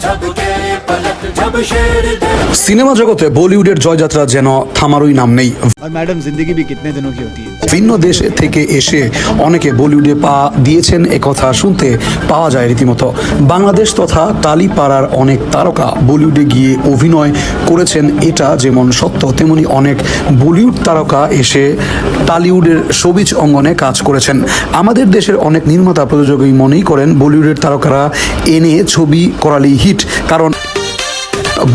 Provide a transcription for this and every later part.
저도 cinema জগতে বলিউডের জয়যাত্রা যেন থামারই নাম নেই। ম্যাডাম জিন্দগি বি কিতনে দিনো কি হতি ভিন্ন দেশ থেকে এসে অনেকে বলিউডে পা দিয়েছেন কথা শুনতে পাওয়া যায় রীতিমতো। বাংলাদেশ তথা টালিপাড়ার অনেক তারকা বলিউডে গিয়ে অভিনয় করেছেন। এটা যেমন সত্য তেমনি অনেক বলিউড তারকা এসে টালিউডের সবিজ অঙ্গনে কাজ করেছেন। আমাদের দেশের অনেক নির্মাতা প্রযোজকই মনেই করেন বলিউডের তারকারা এনে ছবি করালেই হিট কারণ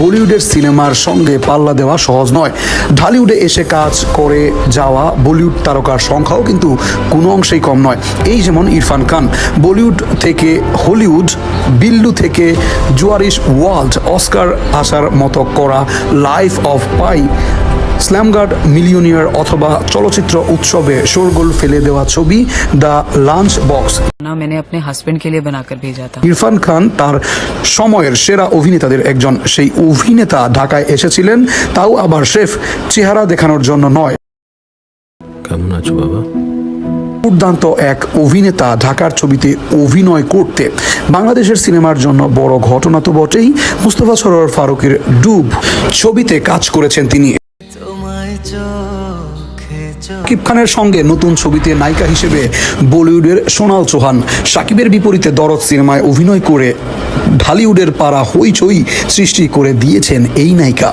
বলিউডের সিনেমার সঙ্গে পাল্লা দেওয়া সহজ নয়। ঢালিউডে এসে কাজ করে যাওয়া বলিউড তারকার সংখ্যাও কিন্তু কোনো অংশেই কম নয়। এই যেমন ইরফান খান, বলিউড থেকে হলিউড, বিল্লু থেকে জুয়ারিশ ওয়ার্ল্ড, অস্কার আসার মতো করা Life of Pi Slumdog Millionaire অথবা চলচ্চিত্র উৎসবে শোরগোল ফেলে দেওয়া ছবি the lunch box. Irfan Khan তার সময়ের সেরা অভিনেতাদের একজন। সেই অভিনেতা ঢাকায় এসেছিলেন তাও আবার শেফ চেহারা দেখানোর জন্য নয়। কেমন আছো বাবা? দুর্দান্ত এক অভিনেতা ঢাকার ছবিতে অভিনয় করতে। বাংলাদেশের সিনেমার জন্য বড় ঘটনা তো বটেই মুস্তফা সরোয়ার ফারুকের ডুব। ছবিতে কাজ করেছেন তিনি। শাকিব খানের সঙ্গে নতুন ছবিতে নায়িকা হিসেবে বলিউডের সোনাল চৌহান। সাকিবের বিপরীতে দরদ সিনেমায় অভিনয় করে ঢালিউডের পাড়া হইচই সৃষ্টি করে দিয়েছেন এই নায়িকা।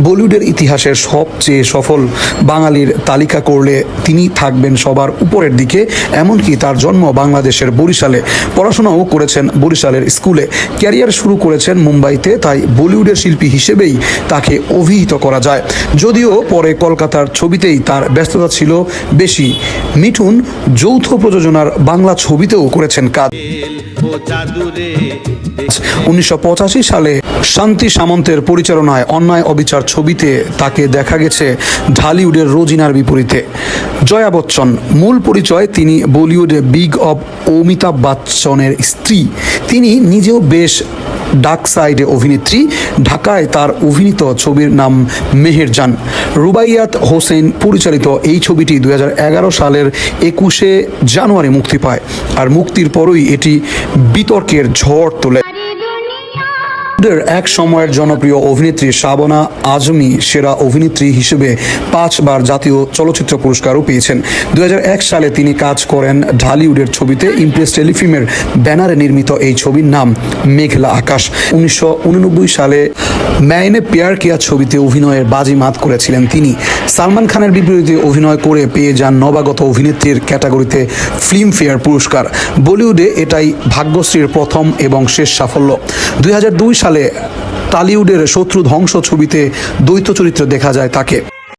বলিউডের ইতিহাসের সবচেয়ে সফল বাঙালির তালিকা করলে তিনি থাকবেন সবার উপরের দিকে এমনকি তার জন্ম বাংলাদেশের বরিশালে। পড়াশোনাও করেছেন বরিশালের স্কুলে। ক্যারিয়ার শুরু করেছেন মুম্বাইতে তাই বলিউডের শিল্পী হিসেবেই তাকে অভিহিত করা যায়। যদিও পরে কলকাতার ছবিতেই তার ব্যস্ততা ছিল বেশি। মিঠুন যৌথ প্রযোজনার বাংলা ছবিতেও করেছেন কাজ। উনিশশো পঁচাশি সালে শান্তি সামন্তের পরিচালনায় অন্যায় অবিচার ছবিতে তাকে দেখা গেছে ঢালিউডের রোজিনার বিপরীতে। জয়া বচ্চন, মূল পরিচয় তিনি বলিউডে বিগ অব অমিতাভ বচ্চনের স্ত্রী। তিনি নিজেও বেশ ডাক সাইডে অভিনেত্রী। ঢাকায় তার অভিনীত ছবির নাম মেহেরজান রুবাইয়াত হোসেন পরিচালিত এই ছবিটি দুই হাজার এগারো সালের একুশে জানুয়ারি মুক্তি পায়। আর মুক্তির পরই এটি বিতর্কের ঝড় তোলে। বলিউডের এক সময়ের জনপ্রিয় অভিনেত্রী শাবনা আজমি সেরা অভিনেত্রী হিসেবে পাঁচবার জাতীয় চলচ্চিত্র পুরস্কারও পেয়েছেন। দু সালে তিনি কাজ করেন ঢালিউডের ছবিতে ইমপ্রেস টেলিফিল্মের ব্যানারে নির্মিত এই ছবির নাম মেঘলা আকাশ। উনিশশো সালে ম্যাইনে পেয়ার কিয়া ছবিতে অভিনয়ের বাজি মাত করেছিলেন তিনি। সালমান খানের বিপরীতে অভিনয় করে পেয়ে যান নবাগত অভিনেত্রীর ক্যাটাগরিতে ফিল্মফেয়ার পুরস্কার। বলিউডে এটাই ভাগ্যশ্রীর প্রথম এবং শেষ সাফল্য। দুই হাজার দুই সালে টালিউডের শত্রু ধ্বংস ছবিতে দ্বৈত চরিত্র দেখা যায় তাকে।